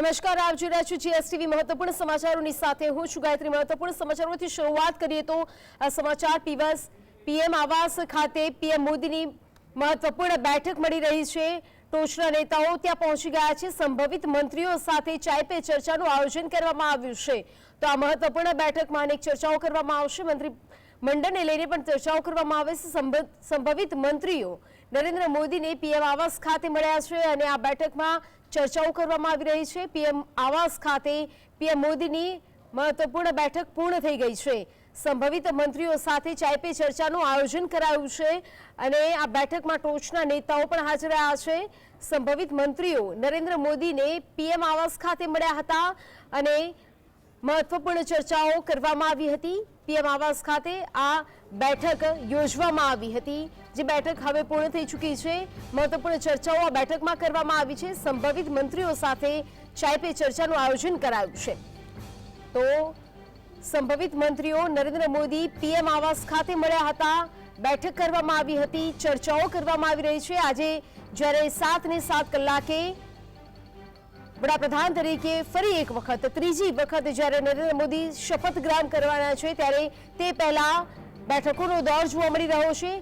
નમસ્કાર, આપ જોઈ રહ્યા છો જીએસટીવી મહત્વપૂર્ણ સમાચારોની સાથે હું છું ગાયત્રી. મહત્વપૂર્ણ સમાચારોથી શરૂઆત કરીએ તો આ સમાચાર પીવાસ પીએમ આવાસ ખાતે પીએમ મોદીની મહત્વપૂર્ણ બેઠક મળી રહી છે. ટોચના નેતાઓ ત્યાં પહોંચી ગયા છે. સંભવિત મંત્રીઓ સાથે ચાય પે ચર્ચાનું આયોજન કરવામાં આવ્યું છે. તો આ મહત્વપૂર્ણ બેઠકમાં અનેક ચર્ચાઓ કરવામાં આવશે. મંત્રી મંડળને લઈને પણ ચર્ચાઓ કરવામાં આવે છે. સંભવિત મંત્રીઓ નરેન્દ્ર મોદીને પીએમ આવાસ ખાતે મળ્યા છે અને આ બેઠકમાં ચર્ચાઓ કરવામાં આવી રહી છે. પીએમ આવાસ ખાતે પીએમ મોદીની મહત્વપૂર્ણ બેઠક પૂર્ણ થઈ ગઈ છે. સંભવિત મંત્રીઓ સાથે ચાય પે ચર્ચાનું આયોજન કરાયું છે અને આ બેઠકમાં ટોચના નેતાઓ પણ હાજર રહ્યા છે. સંભવિત મંત્રીઓ નરેન્દ્ર મોદીને પીએમ આવાસ ખાતે મળ્યા હતા અને મહત્વપૂર્ણ ચર્ચાઓ કરવામાં આવી હતી. પીએમ આવાસ ખાતે આ બેઠક યોજવામાં આવી હતી. જે બેઠક હવે પૂર્ણ થઈ ચૂકી છે. મહત્વપૂર્ણ ચર્ચાઓ આ બેઠકમાં કરવામાં આવી છે. સંભવિત મંત્રીઓ સાથે ચાય પે ચર્ચાનું આયોજન કરાયું છે. તો સંભવિત મંત્રીઓ નરેન્દ્ર મોદી પીએમ આવાસ ખાતે મળ્યા હતા. બેઠક કરવામાં આવી હતી. ચર્ચાઓ કરવામાં આવી રહી છે. આજે જ્યારે સાત ને સાત કલાકે વડાપ્રધાન તરીકે ફરી એક વખત, ત્રીજી વખત જ્યારે નરેન્દ્ર મોદી શપથ ગ્રહણ કરવાના છે, ત્યારે તે પહેલા બેઠકોનો દોર જોવા મળી રહ્યો છે.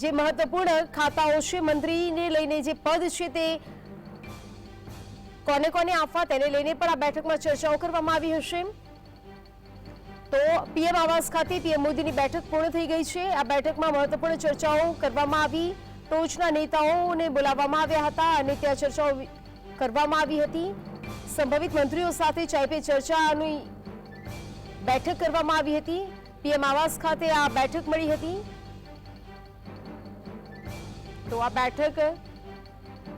જે મહત્વપૂર્ણ ખાતાઓ છે, મંત્રીને લઈને જે પદ છે તે કોને કોને આપવા તેને લઈને પણ આ બેઠકમાં ચર્ચાઓ કરવામાં આવી હશે. તો પીએમ આવાસ ખાતે પીએમ મોદીની બેઠક પૂર્ણ થઈ ગઈ છે. આ બેઠકમાં મહત્વપૂર્ણ ચર્ચાઓ કરવામાં આવી. ટોચના નેતાઓને બોલાવવામાં આવ્યા હતા અને ત્યાં ચર્ચાઓ કરવામાં આવી હતી. સંભવિત મંત્રીઓ સાથે ચાય પે ચર્ચાની બેઠક કરવામાં આવી હતી. પીએમ આવાસ ખાતે આ બેઠક મળી હતી. તો આ બેઠક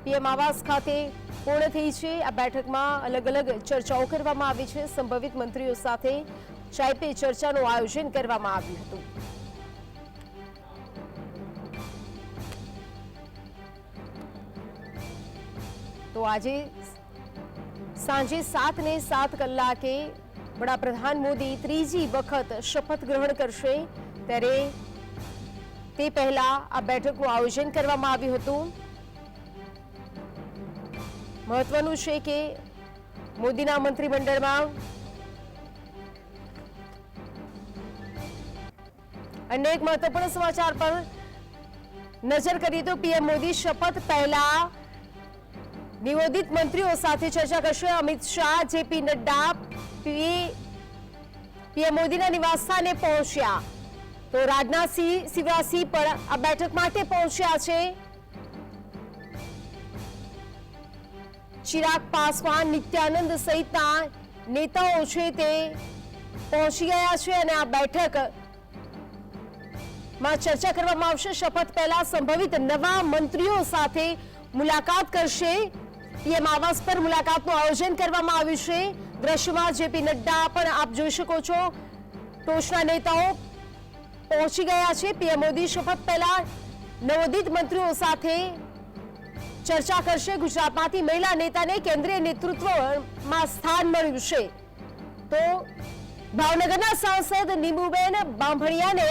પીએમ આવાસ ખાતે પૂર્ણ થઈ છે. આ બેઠકમાં અલગ અલગ ચર્ચાઓ કરવામાં આવી છે. સંભવિત મંત્રીઓ સાથે ચાય પે ચર્ચાનું આયોજન કરવામાં આવ્યું હતું. તો આજે સાંજે સાત ને સાત કલાકે વડાપ્રધાન મોદી ત્રીજી વખત શપથ ગ્રહણ કરશે. ત્યારે તે પહેલા આ બેઠકનું આયોજન કરવામાં આવ્યું હતું. મહત્વનું છે કે મોદીના મંત્રીમંડળમાં એક મહત્વપૂર્ણ સમાચાર પર નજર કરીએ તો પીએમ મોદી શપથ પહેલા નિવોદિત મંત્રીઓ સાથે ચર્ચા કરશે. અમિત શાહ, જેપી નડ્ડા પીએમ મોદીના નિવાસસ્થાને પહોંચ્યા. તો રાજનાથસિંહ શિવરાજસિંહ પણ આ બેઠક માટે પહોંચ્યા છે. ચિરાગ પાસવાન, નિત્યાનંદ સહિતના નેતાઓ છે તે પહોંચી ગયા છે અને આ બેઠકમાં ચર્ચા કરવામાં આવશે. શપથ પહેલા સંભવિત નવા મંત્રીઓ સાથે મુલાકાત કરશે. પીએમ આવાસ પર મુલાકાતનું આયોજન કરવામાં આવ્યું છે. દ્રશ્યમાં જેપી નડ્ડા પણ આપ જોઈ શકો છો. ટોચના નેતાઓ પહોંચી ગયા છે. પીએમ મોદી શપથ પહેલા નવોદિત મંત્રીઓ સાથે ચર્ચા કરશે. ગુજરાતમાંથી મહિલા નેતાને કેન્દ્રીય નેતૃત્વમાં સ્થાન મળ્યું છે. તો ભાવનગરના સાંસદ નીમુબેન બાંભણિયાને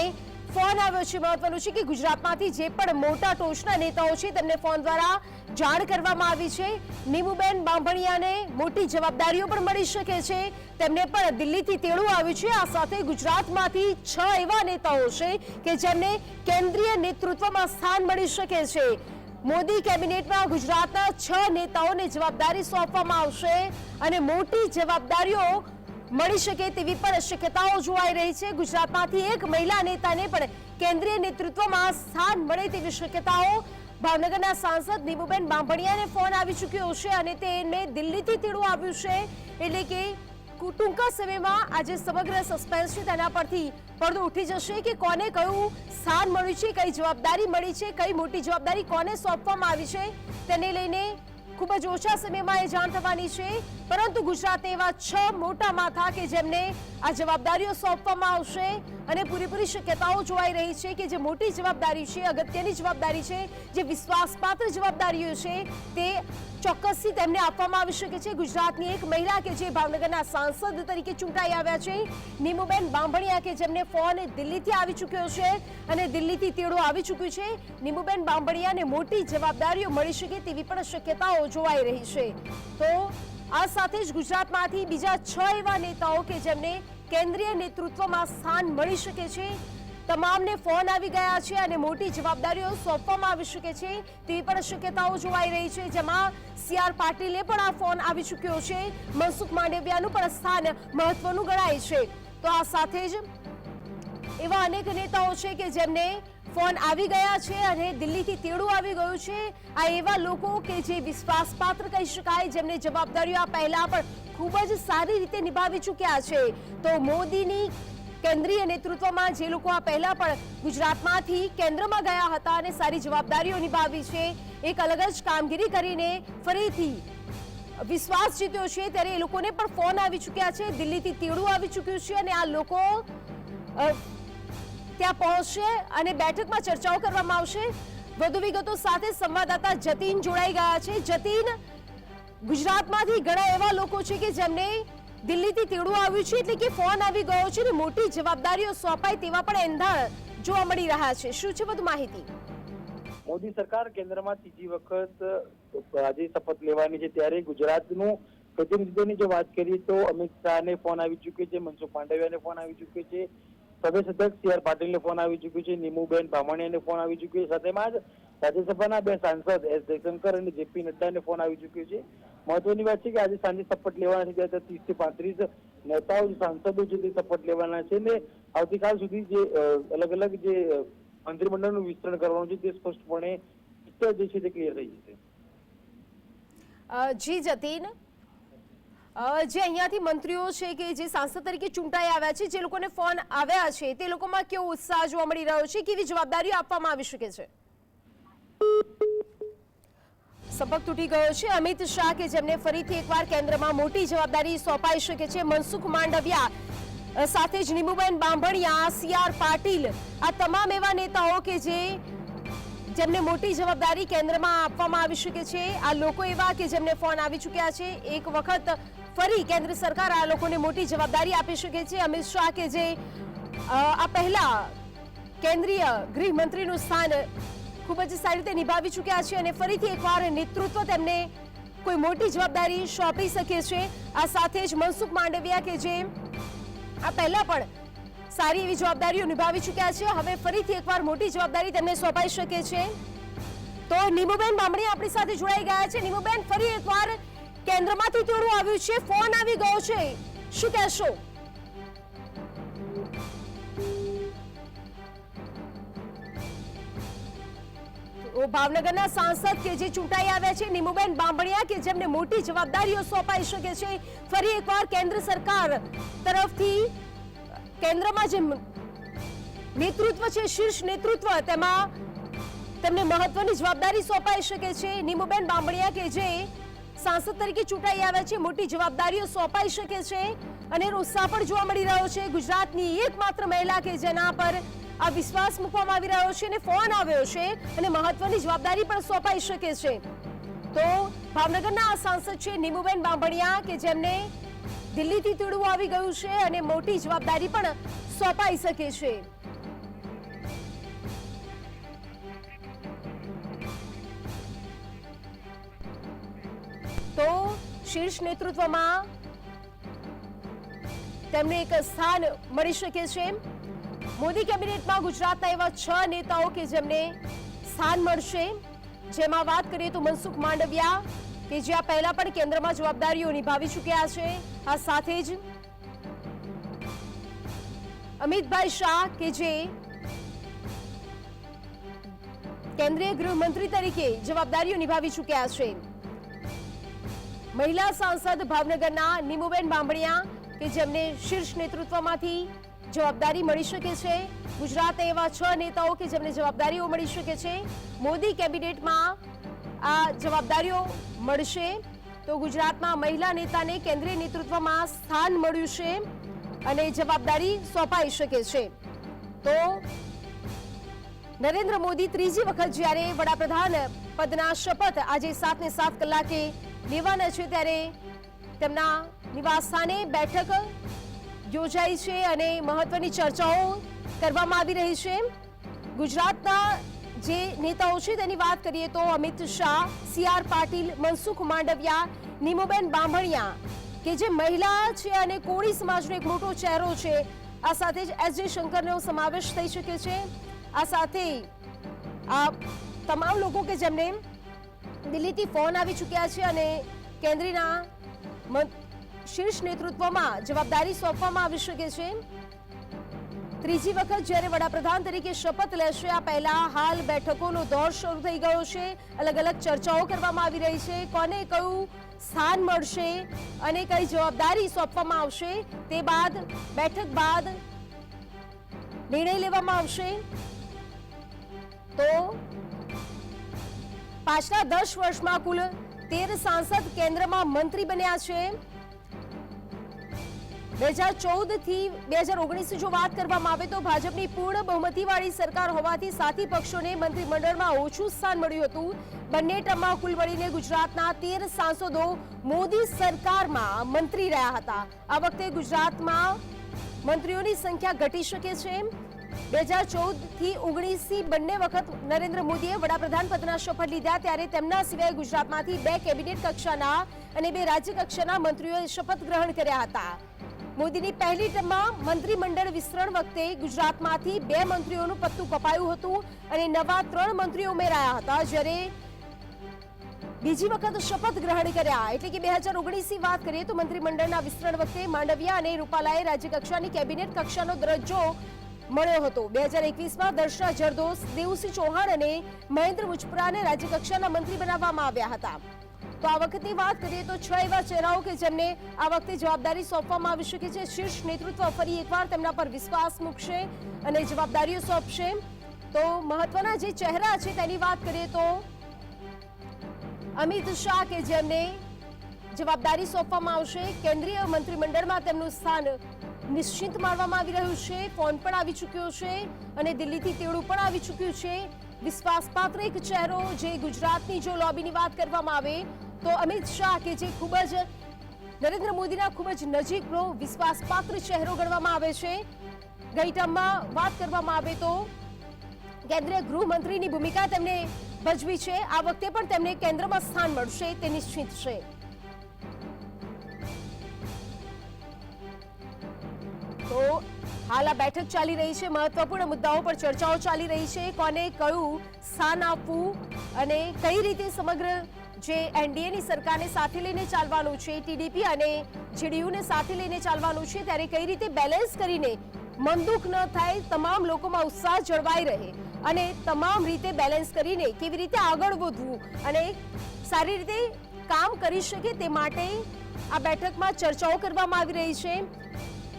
ફોન આવ્યો છે મહત્વનું છે કે ગુજરાતમાંથી જે પણ મોટા ટોચના નેતાઓ છે, તેમને ફોન દ્વારા જાણ કરવામાં આવી છે. નીમુબેન બાંભણિયાને મોટી જવાબદારીઓ પણ મળી શકે છે. તેમને પણ દિલ્હીથી તેડું આવ્યું છે. આ સાથે ગુજરાતમાંથી છ એવા નેતાઓ છે કે જેમને કેન્દ્રીય નેતૃત્વમાં સ્થાન મળી શકે છે. મોદી કેબિનેટમાં ગુજરાતના છ નેતાઓને જવાબદારી સોંપવામાં આવશે અને મોટી જવાબદારીઓ મળી શકે તેવી પણ શક્યતાઓ જોવાઈ રહી છે. ગુજરાતમાંથી એક મહિલા નેતાને પણ કેન્દ્રીય નેતૃત્વમાં સ્થાન મળે તેવી શક્યતાઓ. ભાવનગરના સાંસદ નીમુબેન બાંભણિયાને ફોન આવી ચૂક્યો છે અને તેને દિલ્હીથી તેડું આવ્યું છે. એટલે કે ટૂંકા સમયમાં આજે સમગ્ર સસ્પેન્સ છે. તેના પરથી પડદો ઉઠી જશે કે કોને કયું સ્થાન મળ્યું છે, કઈ જવાબદારી મળી છે, કઈ મોટી જવાબદારી કોને સોંપવામાં આવી છે. તેને લઈને ખૂબ જ ઓછા સમયમાં એ જાણ થવાની છે. પરંતુ ગુજરાતે એવા છ મોટા માથા કે જેમને આ જવાબદારીઓ સોંપવામાં આવશે અને પૂરેપૂરી શક્યતાઓ જોવાઈ રહી છે કે જે મોટી જવાબદારી છે, અગત્યની જવાબદારી છે, જે વિશ્વાસપાત્ર જવાબદારીઓ છે, તે ચોક્કસથી તેમને આપવામાં આવી શકે છે. ગુજરાતની એક મહિલા કે જે ભાવનગરના સાંસદ તરીકે ચૂંટાઈ આવ્યા છે, નીમુબેન બાંભણિયા કે જેમને ફોન દિલ્હીથી આવી ચૂક્યો છે અને દિલ્હીથી તેડો આવી ચૂક્યું છે. નીમુબેન બાંભણિયાને મોટી જવાબદારીઓ મળી શકે તેવી પણ શક્યતાઓ જોવાઈ રહી છે. તો આ સાથે જ ગુજરાતમાંથી બીજા છ એવા નેતાઓ કે જેમને કેન્દ્રીય નેતૃત્વમાં સ્થાન મળી શકે છે. તમામને ફોન આવી ગયા છે અને મોટી જવાબદારીઓ સોંપવામાં આવી શકે છે. તેવી પણ શક્યતાઓ જોવાઈ રહી છે. જેમાં સી આર પાટીલે પણ આ ફોન આવી ચૂક્યો છે. મનસુખ માંડવિયાનું પણ સ્થાન મહત્વનું ગણાય છે. તો આ સાથે જ એવા અનેક નેતાઓ છે કે જેમને ફોન આવી ગયા છે અને દિલ્હીથી તેડું આવી ગયું છે. આ એવા લોકો કે જે વિશ્વાસપાત્ર કહી શકાય, જેમને જવાબદારીઓ આ પહેલા પણ ખૂબ જ સારી રીતે નિભાવી ચૂક્યા છે. તો મોદીની કેન્દ્રીય નેતૃત્વમાં જે લોકો આ પહેલા પણ ગુજરાતમાંથી કેન્દ્રમાં ગયા હતા અને સારી જવાબદારીઓ નિભાવી છે, એક અલગ જ કામગીરી કરીને ફરીથી વિશ્વાસ જીત્યો છે, ત્યારે એ લોકોને પણ ફોન આવી ચૂક્યા છે. દિલ્હીથી તેડું આવી ચૂક્યું છે અને આ લોકો ત્યાં પહોંચશે અને બેઠકમાં ચર્ચાઓ કરવામાં આવશે. વધુ વિગતો સાથે સંવાદદાતા જતીન જોડાઈ ગયા છે. જતીન, ગુજરાતમાંથી ઘણા એવા લોકો છે કે જેમને દિલ્હીથી તેડું આવ્યું છે એટલે કે ફોન આવી ગયો છે અને મોટી જવાબદારીઓ સોંપાય તેવા પણ એંધાણ જોવા મળી રહ્યા છે. શું છે વધુ માહિતી? મોદી સરકાર કેન્દ્રમાં ત્રીજી વખત આજે શપથ લેવાની છે ત્યારે ગુજરાતનું પ્રતિનિધિત્વની જો વાત કરીએ તો અમિત શાહને ફોન આવી ચૂક્યો છે, મનસુખ માંડવિયાને ફોન આવી ચૂક્યો છે. પ્રદેશ સી આર પાટીલને ફોન આવી ચૂક્યો છે, નીમુબેન બામણિયાને ફોન આવી ચૂક્યો છે. સાથેમાં જ રાજ્યસભાના બે સાંસદ એસ જયશંકર અને જેપી નડ્ડાને ફોન આવી ચૂક્યો છે. મહત્વની વાત છે કે આજે સાંજે શપથ લેવાના છે ત્યારે ત્રીસથી પાંત્રીસ નેતાઓ સાંસદો જે શપથ લેવાના છે ને આવતીકાલ સુધી જે અલગ અલગ જે મંત્રીમંડળનું વિસ્તરણ કરવાનું છે તે સ્પષ્ટપણે જે છે તે ક્લિયર થઈ જશે. જી જતીન. જે અહીંયાથી મંત્રીઓ છે કે જે સાંસદ તરીકે ચૂંટાઈ આવ્યા છે, જે લોકોને ફોન આવ્યા છે, તે લોકોમાં કેવો ઉત્સાહ જોવા મળી રહ્યો છે? કેવી જવાબદારીઓ આપવામાં આવી શકે છે? સંપર્ક તૂટી ગયો છે. અમિત શાહ કે જેમને ફરીથી એકવાર કેન્દ્રમાં મોટી જવાબદારી સોંપાઈ શકે છે, મનસુખ માંડવિયા સાથે જ નીમુબેન બાંભણિયા, સી આર પાટીલ, આ તમામ એવા નેતાઓ કે જે જેમને મોટી જવાબદારી કેન્દ્રમાં આપવામાં આવી શકે છે. આ લોકો એવા કે જેમને ફોન આવી ચૂક્યા છે. એક વખત ફરી કેન્દ્ર સરકાર આ લોકોને મોટી જવાબદારી આપી શકે છે. અમિત શાહ કે જે આ પહેલા કેન્દ્રીય ગૃહમંત્રીનું સ્થાન ખૂબ જ સારી રીતે નિભાવી ચૂક્યા છે અને ફરીથી એકવાર નેતૃત્વ તેમને કોઈ મોટી જવાબદારી સોંપી શકે છે. આ સાથે જ મનસુખ માંડવિયા કે જે, આ પહેલા પણ સારી એવી જવાબદારીઓ નિભાવી ચૂક્યા છે. હવે ફરીથી એકવાર મોટી જવાબદારી તેમને સોંપાઈ શકે છે. તો નીમુબેન બામણી આપણી સાથે જોડાઈ ગયા છે. નીમુબેન, ફરી એકવાર કેન્દ્રમાંથી તેડું આવ્યું છે, ફોન આવી ગયો છે. શું કહેશો? ભાવનગરના સાંસદ કે જે ચૂંટાઈ આવ્યા છે, નીમુબેન બાંભણિયા કે જેમને મોટી જવાબદારીઓ સોંપાઈ શકે છે, ફરી એકવાર કેન્દ્ર સરકાર તરફથી કેન્દ્રમાં જે નેતૃત્વ છે, શીર્ષ નેતૃત્વ, તેમાં તેમને મહત્વની જવાબદારી સોંપાઈ શકે છે. નીમુબેન બાંભણિયા કે જે સાંસદ તરીકે ચૂંટાઈ આવ્યા છે. મોટી જવાબદારીઓ સોંપાઈ શકે છે અને ઉત્સાહ પણ જોવા મળી રહ્યો છે. ગુજરાતની એકમાત્ર મહિલા કે જેના પર આ વિશ્વાસ મૂકવામાં આવી રહ્યો છે અને ફોન આવ્યો છે અને મહત્વની જવાબદારી પણ સોંપાઈ શકે છે. તો ભાવનગરના આ સાંસદ છે નીમુબેન બાંભણિયા કે જેમને દિલ્હીથી તીડવું આવી ગયું છે અને મોટી જવાબદારી પણ સોંપાઈ શકે છે. તો શીર્ષ નેતૃત્વમાં તેમને એક સ્થાન મળી શકે છે. મોદી કેબિનેટમાં ગુજરાતના એવા છ નેતાઓ કે જેમને સ્થાન મળશે. જેમાં વાત કરીએ તો મનસુખ માંડવિયા, કે જે આ પહેલા પણ કેન્દ્રમાં જવાબદારીઓ નિભાવી ચૂક્યા છે. આ સાથે જ અમિતભાઈ શાહ, કે જે કેન્દ્રીય ગૃહમંત્રી તરીકે જવાબદારીઓ નિભાવી ચૂક્યા છે. મહિલા સાંસદ ભાવનગરના નીમુબેન બાંભણિયા કે જેમને શીર્ષ નેતૃત્વમાંથી જવાબદારી મળી શકે છે. ગુજરાત એવા છ નેતાઓ કે જેમને જવાબદારીઓ મળી શકે છે. મોદી કેબિનેટમાં આ જવાબદારીઓ મળશે. તો ગુજરાતમાં મહિલા નેતાને કેન્દ્રીય નેતૃત્વમાં સ્થાન મળ્યું છે અને જવાબદારી સોંપાઈ શકે છે. તો નરેન્દ્ર મોદી ત્રીજી વખત જ્યારે વડાપ્રધાન પદના શપથ આજે સાત ને સાત કલાકે લેવાના છે ત્યારે તેમના નિવાસસ્થાને બેઠક યોજાઈ છે અને મહત્વની ચર્ચાઓ કરવામાં આવી રહી છે. ગુજરાતના જે નેતાઓ છે તેની વાત કરીએ તો અમિત શાહ, સી આર પાટીલ, મનસુખ માંડવિયા, નીમુબેન બાંભણિયા કે જે મહિલા છે અને કોળી સમાજનો એક મોટો ચહેરો છે. આ સાથે જ એસ જે શંકરનો સમાવેશ થઈ શકે છે. આ સાથે આ તમામ લોકો કે જેમને દિલ્હીથી ફોન આવી ચૂક્યા છે અને કેન્દ્રના શીર્ષ નેતૃત્વમાં જવાબદારી સોંપવામાં આવી શકે છે. ત્રીજી વખત જ્યારે વડાપ્રધાન તરીકે શપથ લેશે, આ પહેલા હાલ બેઠકોનો દોર શરૂ થઈ ગયો છે. અલગ અલગ ચર્ચાઓ કરવામાં આવી રહી છે. કોને કયું સ્થાન મળશે અને કઈ જવાબદારી સોંપવામાં આવશે, તે બાદ બેઠક બાદ નિર્ણય લેવામાં આવશે. તો પાછલા દસ વર્ષમાં કુલ તેર સાંસદ કેન્દ્રમાં મંત્રી બન્યા છે. બે હજાર ચૌદથી બે હજાર ઓગણીસ જો વાત કરવામાં આવે તો ભાજપની પૂર્ણ બહુમતીવાળી સરકાર હોવાથી સાથી પક્ષોને મંત્રીમંડળમાં ઓછું સ્થાન મળ્યું હતું. બંને ટર્મમાં કુલ મળીને ગુજરાતના તેર સાંસદો મોદી સરકારમાં મંત્રી રહ્યા હતા. આ વખતે ગુજરાતમાં મંત્રીઓની સંખ્યા ઘટી શકે છે. બે હજાર ચૌદથી ઓગણીસથી બંને વખત નરેન્દ્ર મોદીએ વડાપ્રધાન પદના શપથ લીધા ત્યારે તેમના સિવાય ગુજરાતમાંથી બે કેબિનેટ કક્ષાના અને બે રાજ્ય કક્ષાના મંત્રીઓએ શપથ ગ્રહણ કર્યા હતા. મોદીની પહેલી ટર્મમાં મંત્રીમંડળ વિસ્તરણ વખતે ગુજરાતમાંથી બે મંત્રીઓનું પત્તું કપાયું હતું અને નવા ત્રણ મંત્રીઓ ઉમેરાયા હતા જ્યારે બીજી વખત શપથ ગ્રહણ કર્યા. એટલે કે બે હજાર ઓગણીસની વાત કરીએ તો મંત્રીમંડળના વિસ્તરણ વખતે માંડવિયા અને રૂપાલાએ રાજ્ય કક્ષાની કેબિનેટ કક્ષાનો દરજ્જો મળ્યો હતો. બે હજાર એકવીસમાં દર્શના જરદોસ દેવસિંહ ચૌહાણ અને મહેન્દ્ર મુજપરાને રાજ્યકક્ષાના મંત્રી બનાવવામાં આવ્યા હતા. તો આ વખતની વાત કરીએ તો છ એવા ચહેરાઓ કે જેમને આ વખતે જવાબદારી સોંપવામાં આવી શકે છે. શીર્ષ નેતૃત્વ ફરી એકવાર તેમના પર વિશ્વાસ મૂકશે અને જવાબદારીઓ સોંપશે. તો મહત્વના જે ચહેરા છે તેની વાત કરીએ તો અમિત શાહ કે જેમને જવાબદારી સોંપવામાં આવશે. કેન્દ્રીય મંત્રીમંડળમાં તેમનું સ્થાન નિશ્ચિત માનવામાં આવી રહ્યું છે, ફોન પણ આવી ચૂક્યો છે અને દિલ્હીથી તેડું પણ આવી ચૂક્યું છે. વિશ્વાસપાત્ર એક ચહેરો જે ગુજરાતની જો લોબીની વાત કરવામાં આવે તો અમિત શાહ કે જે ખૂબ જ નરેન્દ્ર મોદીના ખૂબ જ નજીકનો વિશ્વાસપાત્ર ચહેરો ગણવામાં આવે છે. ગઈ ટર્મમાં વાત કરવામાં આવે તો કેન્દ્રીય ગૃહમંત્રીની ભૂમિકા તેમને ભજવી છે. આ વખતે પણ તેમને કેન્દ્રમાં સ્થાન મળશે તે નિશ્ચિત છે. તો હાલ આ બેઠક ચાલી રહી છે. મહત્વપૂર્ણ મુદ્દાઓ પર ચર્ચાઓ ચાલી રહી છે. કોને કયું સ્થાન આપવું અને કઈ રીતે સમગ્ર જે એનડીએની સરકારને સાથે લઈને ચાલવાનું છે, ટીડીપી અને જેડીયુને સાથે લઈને ચાલવાનું છે, ત્યારે કઈ રીતે બેલેન્સ કરીને મનદુખ ન થાય, તમામ લોકોમાં ઉત્સાહ જળવાઈ રહે અને તમામ રીતે બેલેન્સ કરીને કેવી રીતે આગળ વધવું અને સારી રીતે કામ કરી શકે તે માટે આ બેઠકમાં ચર્ચાઓ કરવામાં આવી રહી છે.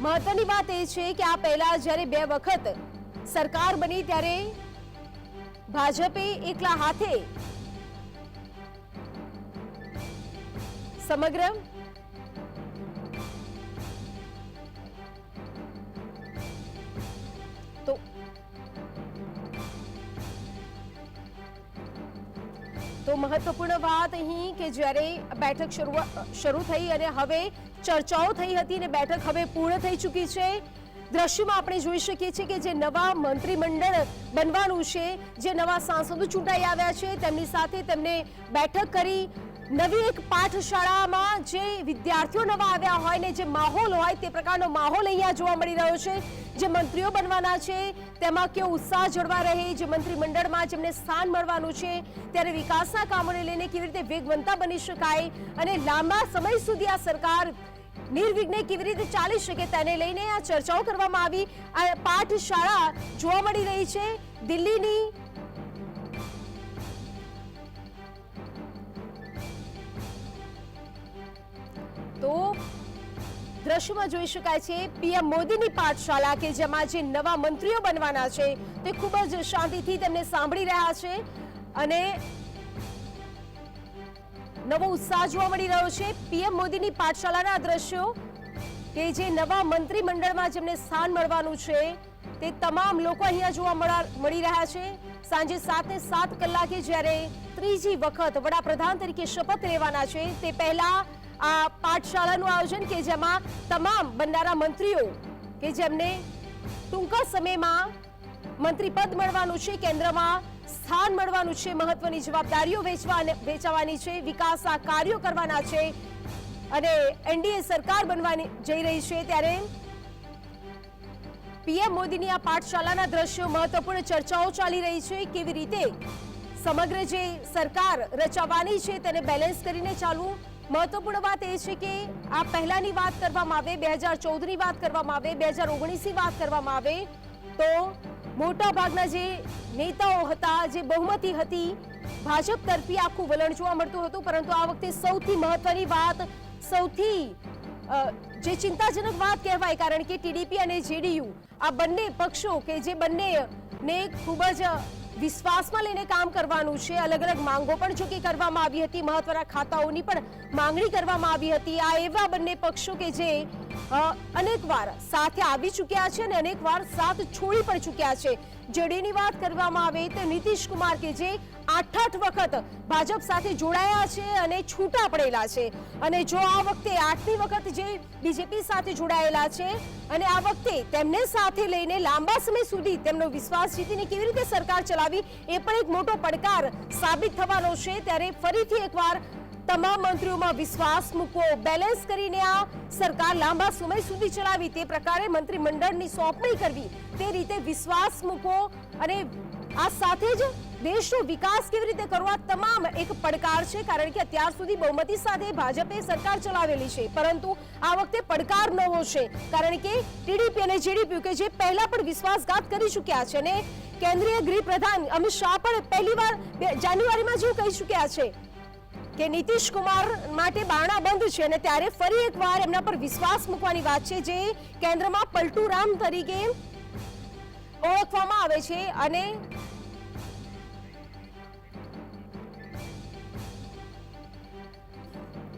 મહત્વની વાત એ છે કે આ પહેલા જ્યારે બે વખત સરકાર બની ત્યારે ભાજપે એકલા હાથે સમગ્ર તો મહત્વપૂર્ણ વાત અહીં કે જ્યારે બેઠક શરૂ થઈ અને હવે ચર્ચાઓ થઈ હતી અને બેઠક હવે પૂર્ણ થઈ ચૂકી છે. દ્રશ્યમાં આપણે જોઈ શકીએ છીએ કે જે નવા મંત્રીમંડળ બનવાનું છે, જે નવા સાંસદો ચૂંટાઈ આવ્યા છે, તેમની સાથે તેમને બેઠક કરી નવી એક પાઠશાળામાં જે વિદ્યાર્થીઓ નવા આવ્યા હોય ને જે માહોલ હોય તે પ્રકારનો માહોલ અહીંયા જોવા મળી રહ્યો છે. જે મંત્રીઓ બનવાના છે, તેમાં કેવો ઉત્સાહ જળવા રહે, જે મંત્રીમંડળમાં જેમને સ્થાન મળવાનું છે, ત્યારે વિકાસના કામોને લઈને કેવી રીતે વેગવંતા બની શકાય અને લાંબા સમય સુધી આ સરકાર નિર્વિઘ્ને કેવી રીતે ચાલી શકે તેને લઈને આ ચર્ચાઓ કરવામાં આવી. પાઠશાળા જોવા મળી રહી છે. દિલ્હીની તો દ્રશ્યમાં જોઈ શકાય છે, પીએમ મોદીની પાઠશાળા કે જેમાં જે નવા મંત્રીઓ બનવાના છે, તે ખૂબ જ શાંતિથી તેમને સાંભળી રહ્યા છે અને નવો ઉત્સાહ જોવા મળી રહ્યો છે. પીએમ મોદીની પાઠશાળાના દ્રશ્યો કે જે નવા મંત્રીમંડળમાં જેમને સ્થાન મળવાનું છે, તે તમામ લોકો અહીંયા જોવા મળા- રહ્યા છે. સાંજે સાત સાત કલાકે જ્યારે ત્રીજી વખત વડાપ્રધાન તરીકે શપથ લેવાના છે, તે પહેલા આ પાઠશાળાનું આયોજન કે જેમાં તમામ બનનારા મંત્રીઓ કે જેમને ટૂંકા સમયમાં મંત્રી પદ મળવાનું છે, કેન્દ્રમાં સ્થાન મળવાનું છે, મહત્વની જવાબદારીઓ વેચવા વેચાવાની છે વિકાસના કાર્યો કરવાના છે અને એનડીએ સરકાર બનવાની જઈ રહી છે, ત્યારે પીએમ મોદીની આ પાઠશાલાના દ્રશ્યો મહત્વપૂર્ણ ચર્ચાઓ ચાલી રહી છે, કેવી રીતે સમગ્ર જે સરકાર રચાવાની છે તેને બેલેન્સ કરીને ચાલવું મહત્વપૂર્ણ વાત એ છે કે આ પહેલાની વાત કરવામાં આવે, બે હજાર ચૌદની વાત કરવામાં આવે, બે હજાર ઓગણીસની વાત કરવામાં આવે, તો મોટા ભાગના જે નેતાઓ હતા, જે બહુમતી હતી, ભાજપ તરફી આખું વલણ જોવા મળતું હતું, પરંતુ આ વખતે સૌથી મહત્વની વાત, સૌથી જે ચિંતાજનક વાત કહેવાય, કારણ કે ટીડીપી અને જેડીયુ આ બંને પક્ષો કે જે બંને ને ખૂબ જ વિશ્વાસમાં લઈને કામ કરવાનું છે. અલગ અલગ માંગો પણ જો કે કરવામાં આવી હતી. મહત્વના ખાતાઓની પણ માંગણી કરવામાં આવી હતી. આ એવા બંને પક્ષો કે જે અનેકવાર સાથે આવી ચૂક્યા છે અને અનેકવાર સાથ છોડી પણ ચૂક્યા છે. જેડીની વાત કરવામાં આવે તો નીતિશ કુમાર કે જે આઠ આઠ વખત ભાજપ સાથે જોડાયા છે અને છૂટા પડેલા છે. અને જો આ વખતે આઠમી વખત જે બીજેપી સાથે જોડાયેલા છે અને આ વખતે તેમને સાથે લઈને લાંબા સમય સુધી તેમનો વિશ્વાસ જીતીને કેવી રીતે સરકાર ચલાવી એ પણ એક મોટો પડકાર સાબિત થવાનો છે. ત્યારે ફરીથી એકવાર તમામ મંત્રીઓમાં વિશ્વાસ મૂકવો બેલેન્સ કરીને આ સરકાર લાંબા સમય સુધી ચલાવી તે પ્રકારે મંત્રીમંડળની સોંપણી કરવી, તે રીતે વિશ્વાસ મૂકવો અને આ સાથે જ દેશનો વિકાસ કેવી રીતે કરવો તમામ એક પડકાર છે? કારણ કે અત્યાર સુધી બહુમતી સાથે ભાજપે સરકાર ચલાવેલી છે, પરંતુ આ વખતે પડકાર નવો છે. કારણ કે ટીડીપી અને જેડીપી કે જે પહેલા પણ વિશ્વાસઘાત કરી ચૂક્યા છે અને કેન્દ્રીય ગૃહ પ્રધાન અમિત શાહ પણ પહેલીવાર જાન્યુઆરીમાં જેવું કહી ચૂક્યા છે કે નીતિશ કુમાર માટે બારણા બંધ છે અને ત્યારે ફરી એકવાર એમના પર વિશ્વાસ મૂકવાની વાત છે, જે કેન્દ્રમાં પલટુ રામ તરીકે ઓળખવામાં આવે છે અને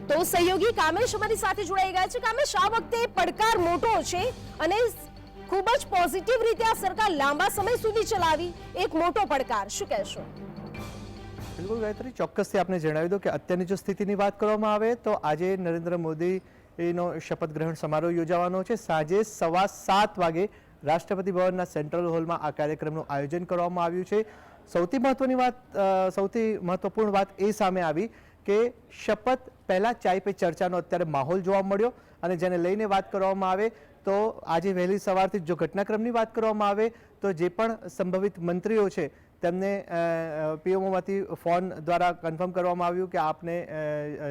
તો સહયોગી કામેશ અમારી સાથે જોડાઈ ગયા છે. કામેશ, આ વખતે પડકાર મોટો છે અને ખૂબ જ પોઝિટિવ રીતે આ સરકાર લાંબા સમય સુધી ચલાવી. એક મોટો પડકાર. શું કહેશો? બિલકુલ ગાયત્રી, ચોક્કસથી આપને જણાવી દો કે અત્યારની જો સ્થિતિની વાત કરવામાં આવે તો આજે નરેન્દ્ર મોદી એનો શપથ ગ્રહણ સમારોહ યોજાવાનો છે. સાંજે સવા સાત વાગે રાષ્ટ્રપતિ ભવનના સેન્ટ્રલ હોલમાં આ કાર્યક્રમનું આયોજન કરવામાં આવ્યું છે. સૌથી મહત્વની વાત સૌથી મહત્વપૂર્ણ વાત એ સામે આવી કે શપથ પહેલાં ચાય પે ચર્ચાનો અત્યારે માહોલ જોવા મળ્યો અને જેને લઈને વાત કરવામાં આવે તો આજે વહેલી સવારથી જ ઘટનાક્રમની વાત કરવામાં આવે તો જે પણ સંભવિત મંત્રીઓ છે તેમને પીએમઓમાંથી ફોન દ્વારા કન્ફર્મ કરવામાં આવ્યું કે આપને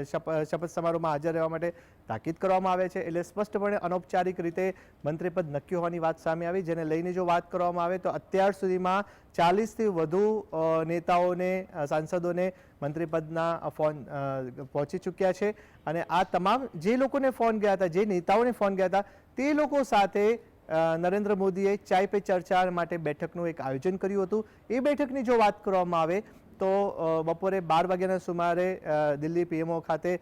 શપથ સમારોહમાં હાજર રહેવા માટે તાકીદ કરવામાં આવે છે. એટલે સ્પષ્ટપણે અનૌપચારિક રીતે મંત્રીપદ નક્કી હોવાની વાત સામે આવી, જેને લઈને જો વાત કરવામાં આવે તો અત્યાર સુધીમાં ચાલીસથી વધુ નેતાઓને સાંસદોને મંત્રીપદના ફોન પહોંચી ચૂક્યા છે. અને આ તમામ જે લોકોને ફોન ગયા હતા, જે નેતાઓને ફોન ગયા હતા, તે લોકો સાથે નરેન્દ્ર મોદીએ ચાય પે ચર્ચા માટે બેઠકનું એક આયોજન કર્યું હતું. એ બેઠકની જો વાત કરવામાં આવે તો બપોરે બાર વાગ્યાના સુમારે દિલ્હી પીએમઓ ખાતે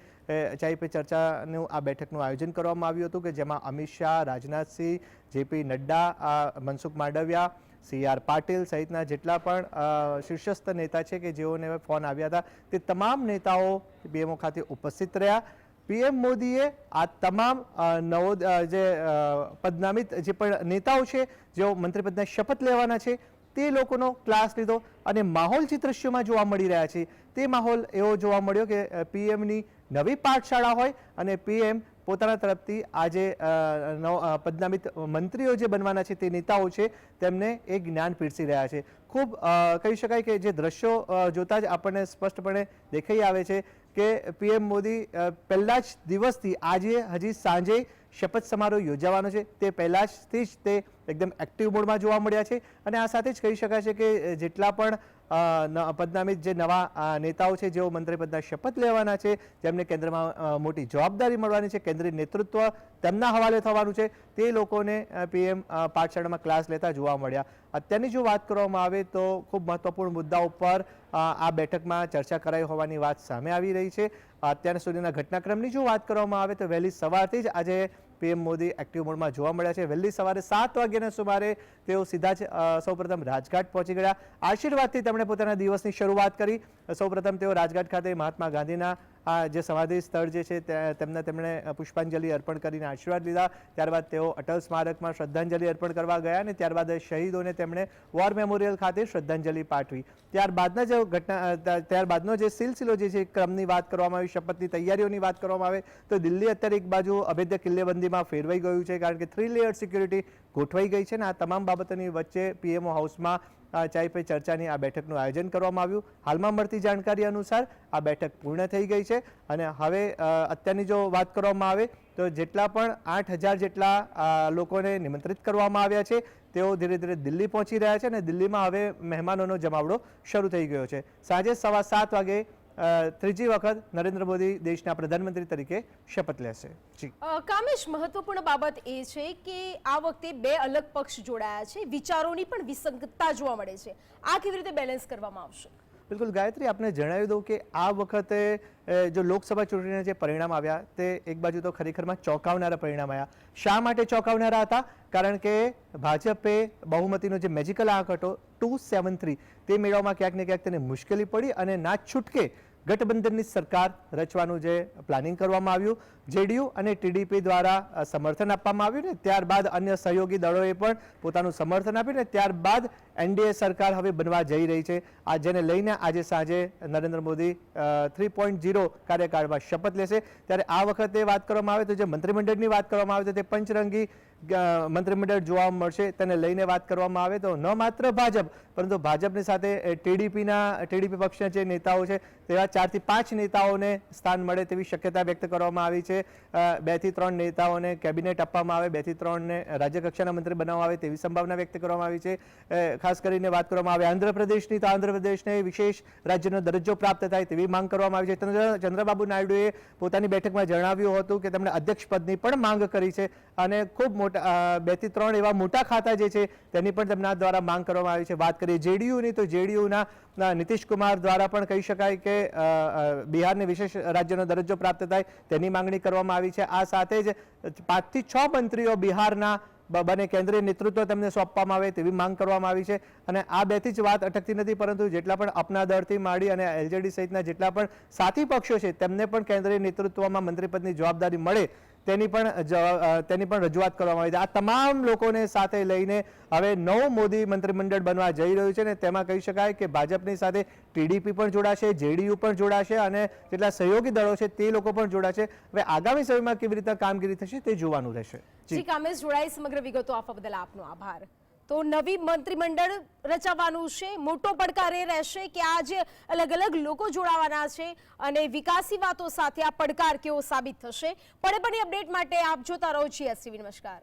ચાય પે ચર્ચાનું આ બેઠકનું આયોજન કરવામાં આવ્યું હતું કે જેમાં Amit Shah Rajnath Singh JP Nadda Mansukh Mandaviya, C R Patil સહિતના જેટલા પણ શીર્ષસ્થ નેતા છે કે જેઓને ફોન આવ્યા હતા, તે તમામ નેતાઓ પીએમઓ ખાતે ઉપસ્થિત રહ્યા. પીએમ મોદીએ આ તમામ નવો જે પદનામિત જે પણ નેતાઓ છે, જેઓ મંત્રીપદના શપથ લેવાના છે, તે લોકોનો ક્લાસ લીધો અને માહોલ જે દ્રશ્યોમાં જોવા મળી રહ્યા છે, તે માહોલ એવો જોવા મળ્યો કે પીએમની નવી પાઠશાળા હોય અને પીએમ પોતાના તરફથી આજે નવ પદનામિત મંત્રીઓ જે બનવાના છે તે નેતાઓ છે, તેમને એ જ્ઞાન પીરસી રહ્યા છે. ખૂબ કહી શકાય કે જે દ્રશ્યો જોતા જ આપણને સ્પષ્ટપણે દેખાઈ આવે છે કે પીએમ મોદી પહેલા જ દિવસથી આજે, હજી સાંજે શપથ સમારોહ યોજાવાનો છે. તે પહેલાંથી જ તે એકદમ એક્ટિવ મોડમાં જોવા મળ્યા છે. અને આ સાથે જ કહી શકાય છે કે જેટલા પણ પદનામિત જે નવા નેતાઓ છે, જેઓ મંત્રીપદના શપથ લેવાના છે, જેમને કેન્દ્રમાં મોટી જવાબદારી મળવાની છે, કેન્દ્રીય નેતૃત્વ તેમના હવાલે થવાનું છે, તે લોકોને પીએમ પાઠશાળામાં ક્લાસ લેતા જોવા મળ્યા. અત્યારની જો વાત કરવામાં આવે તો ખૂબ મહત્વપૂર્ણ મુદ્દા ઉપર આ બેઠકમાં ચર્ચા કરાઈ હોવાની વાત સામે આવી રહી છે. અત્યાર સુધીના ઘટનાક્રમની જો વાત કરવામાં આવે તો વહેલી સવારથી જ આજે પીએમ મોદી એક્ટિવ મોડમાં જોવા મળ્યા છે. વહેલી સવારે સાત વાગ્યાના સુમારે તેઓ સીધા જ સૌપ્રથમ રાજઘાટ પહોંચી ગયા. આશીર્વાદથી તેમણે પોતાના દિવસની શરૂઆત કરી. સૌપ્રથમ તેઓ રાજઘાટ ખાતે મહાત્મા ગાંધીના આ જે સમાધિ સ્થળ જે છે તેમને તેમણે પુષ્પાંજલિ અર્પણ કરીને આશીર્વાદ લીધા. ત્યારબાદ તેઓ અટલ સ્મારકમાં શ્રદ્ધાંજલિ અર્પણ કરવા ગયા અને ત્યારબાદ શહીદોને તેમણે વોર મેમોરિયલ ખાતે શ્રદ્ધાંજલિ પાઠવી. ત્યારબાદના જે ઘટના ત્યારબાદનો જે સિલસિલો જે છે ક્રમની વાત કરવામાં આવી, શપથની તૈયારીઓની વાત કરવામાં આવે, તો દિલ્હી અત્યારે એક બાજુ અભેદ્ય કિલ્લેબંધીમાં ફેરવાઈ ગયું છે, કારણ કે થ્રી લેયર સિક્યુરિટી ગોઠવાઈ ગઈ છે ને આ તમામ બાબતોની વચ્ચે પીએમઓ હાઉસમાં ચાય પે ચર્ચાની આ બેઠકનું આયોજન કરવામાં આવ્યું. હાલમાં મળતી જાણકારી અનુસાર આ બેઠક પૂર્ણ થઈ ગઈ છે અને હવે અત્યારની જો વાત કરવામાં આવે તો જેટલા પણ આઠ હજાર જેટલા લોકોને નિમંત્રિત કરવામાં આવ્યા છે, તેઓ ધીરે ધીરે દિલ્હી પહોંચી રહ્યા છે અને દિલ્હીમાં હવે મહેમાનોનો જમાવડો શરૂ થઈ ગયો છે. સાંજે સવા સાત વાગે ત્રીજી વખત નરેન્દ્ર મોદી દેશના પ્રધાનમંત્રી તરીકે શપથ લેશે. જી. કામેશ, મહત્વપૂર્ણ બાબત એ છે કે આ વખતે બે અલગ પક્ષ જોડાયા છે. વિચારોની પણ વિસંગતતા જોવા મળે છે. આ કેવી રીતે બેલેન્સ કરવામાં આવશે? બિલકુલ, ગાયત્રી, આપને જણાવી દઉં કે આ વખતે જો લોકસભા ચૂંટણીના જે પરિણામ આવ્યા, તે એક બાજુ તો ખરેખરમાં ચોંકાવનારા પરિણામ આવ્યા. શા માટે ચોંકાવનારા હતા? કારણ કે ભાજપે બહુમતીનો જે મેજિકલ આંક હતો, ટુ સેવન થ્રી, તે મેળવવામાં ક્યાંક ને ક્યાંક તેને મુશ્કેલી પડી અને ના છૂટકે ગઠબંધનની સરકાર રચવાનું જે પ્લાનિંગ કરવામાં આવ્યું. જેડીયુ અને ટીડીપી દ્વારા સમર્થન આપવામાં આવ્યું ને, ત્યારબાદ અન્ય સહયોગી દળોએ પણ પોતાનું સમર્થન આપ્યું ને, ત્યારબાદ એનડીએ સરકાર હવે બનવા જઈ રહી છે. આ જેને લઈને આજે સાંજે Narendra Modi three point zero કાર્યકાળમાં શપથ લેશે. ત્યારે આ વખતે વાત કરવામાં આવે તો જે મંત્રીમંડળની વાત કરવામાં આવે તો તે પંચરંગી મંત્રીમંડળ જોવા મળશે. તેને લઈને વાત કરવામાં આવે તો ન માત્ર ભાજપ, પરંતુ ભાજપની સાથે ટીડીપીના, ટીડીપી પક્ષના જે નેતાઓ છે, તેવા ચારથી પાંચ નેતાઓને સ્થાન મળે તેવી શક્યતા વ્યક્ત કરવામાં આવી છે. બેથી ત્રણ નેતાઓને કેબિનેટ આપવામાં આવે બેથી ત્રણને રાજ્યકક્ષાના મંત્રી બનાવવામાં આવે તેવી સંભાવના વ્યક્ત કરવામાં આવી છે. ખાસ કરીને વાત કરવામાં આવે આંધ્રપ્રદેશની, તો આંધ્રપ્રદેશને વિશેષ રાજ્યનો દરજ્જો પ્રાપ્ત થાય તેવી માંગ કરવામાં આવી છે. ચંદ્ર, ચંદ્રબાબુ નાયડુએ પોતાની બેઠકમાં જણાવ્યું હતું કે તેમણે અધ્યક્ષ પદની પણ માંગ કરી છે અને ખૂબ મોટા બેથી ત્રણ એવા મોટા ખાતા જે છે તેની પણ તેમના દ્વારા માંગ કરવામાં આવી છે. વાત કરીએ જેડીયુની, તો જેડીયુના નીતિશકુમાર દ્વારા પણ કહી શકાય કે બિહારને વિશેષ રાજ્યનો દરજ્જો પ્રાપ્ત થાય તેની માંગણી કરવામાં આવી છે. આ સાથે જ પાંચથી છ મંત્રીઓ બિહારના બને કેન્દ્રીય નેતૃત્વ તેમને સોંપવામાં આવે તેવી માંગ કરવામાં આવી છે. અને આ બેથી જ વાત અટકતી નથી, પરંતુ જેટલા પણ અપના દળથી માંડી અને એલજેડી સહિતના જેટલા પણ સાથી પક્ષો છે, તેમને પણ કેન્દ્રીય નેતૃત્વમાં મંત્રીપદની જવાબદારી મળે તેની પણ તેની પણ રજૂઆત કરવામાં આવી છે આ તમામ લોકોને સાથે લઈને હવે નવું મોદી મંત્રીમંડળ બનવા જઈ રહ્યું છે ને તેમાં કહી શકાય કે ભાજપની સાથે ટીડીપી પણ જોડાશે, જેડીયુ પણ જોડાશે અને જેટલા સહયોગી દળો છે તે લોકો પણ જોડાશે. હવે આગામી સમયમાં કેવી રીતે કામગીરી થશે તે જોવાનું રહેશે. જી કામે જોડાઈ સમગ્ર વિગતો આપવા બદલ આપનો આભાર. તો નવી મંત્રીમંડળ રચાવાનું છે, મોટો પડકાર એ રહેશે કે આજે અલગ અલગ લોકો જોડાવાના છે અને વિકાસી વાતો સાથે આ પડકાર કેવો સાબિત થશે. પણ પણ અપડેટ માટે આપ જોતા રહો છીએ નમસ્કાર.